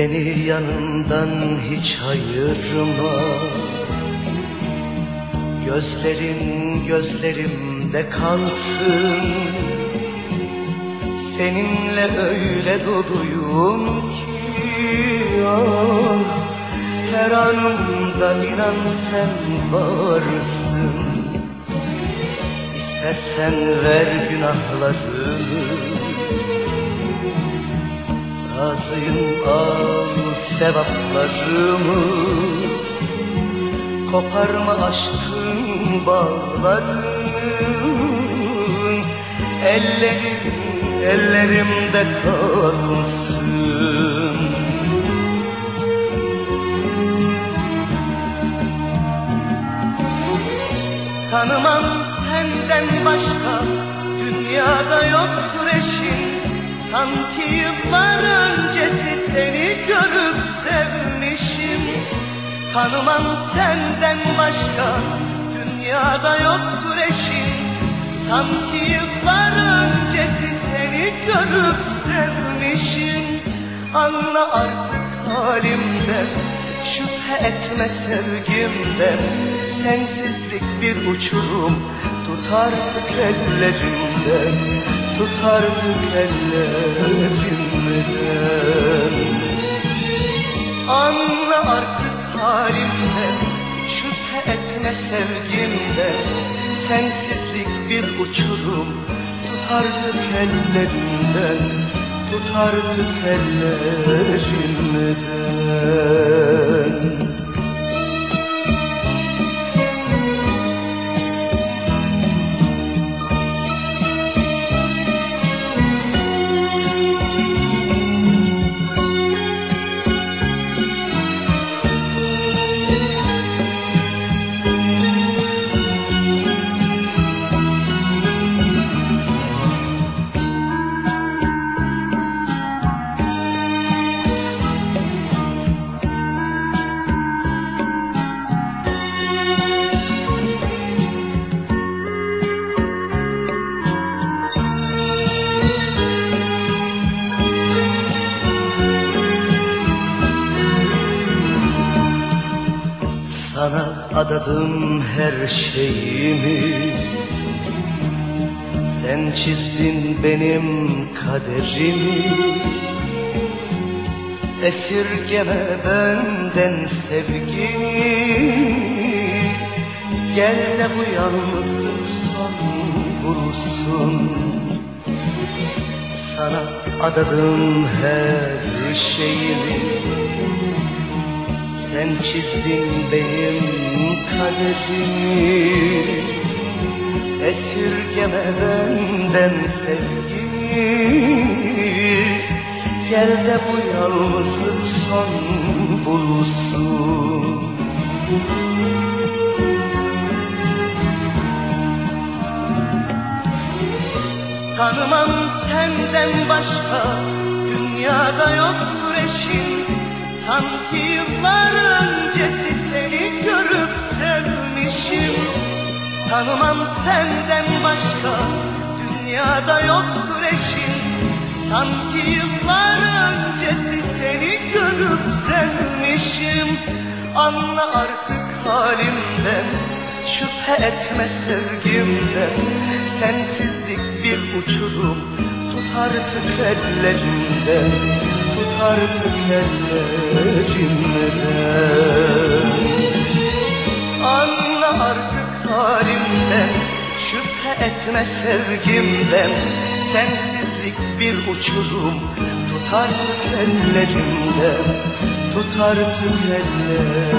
Beni yanından hiç ayırma. Gözlerin gözlerimde kalsın. Seninle öyle doluyum ki ah, Her anımda inan sen varsın. İstersen ver günahlarımı Razıyım al sevaplarımı Koparma aşkın bağlarını. Ellerim ellerimde kalsın. Tanımam senden başka Dünyada yoktur eşin Sanki yıllar öncesi seni görüp sevmişim. Tanımam senden başka Dünyada yoktur eşin Sanki yıllar öncesi seni görüp sevmişim. Anla artık halimden Şüphe etme sevgimden Sensizlik bir uçurum. Tut artık ellerimden Tut artık ellerimden Anla artık halimden Şüphe etme sevgimden Sensizlik bir uçurum. Tut artık ellerinden Tut artık ellerinden Sana adadım her şeyimi. Sen çizdin benim kaderimi. Esirgeme benden sevgini Gel de bu yalnızlık son bulsun. Sana adadım her şeyimi sen çizdin benim kaderimi. Esirgeme benden sevgini Gel de bu yalnızlık son bulsun. Tanımam senden başka Dünyada yoktur eşin Sanki yıllar öncesi seni görüp sevmişim. Tanımam senden başka Dünyada yoktur eşin. Sanki yıllar öncesi seni görüp sevmişim. Anla artık halimden Şüphe etme sevgimden. Sensizlik bir uçurum Tut artık ellerimden Artık ellerimden Anla artık halimden Şüphe etme sevgimden. Sensizlik bir uçurum Tut artık ellerimden Tut artık ellerimden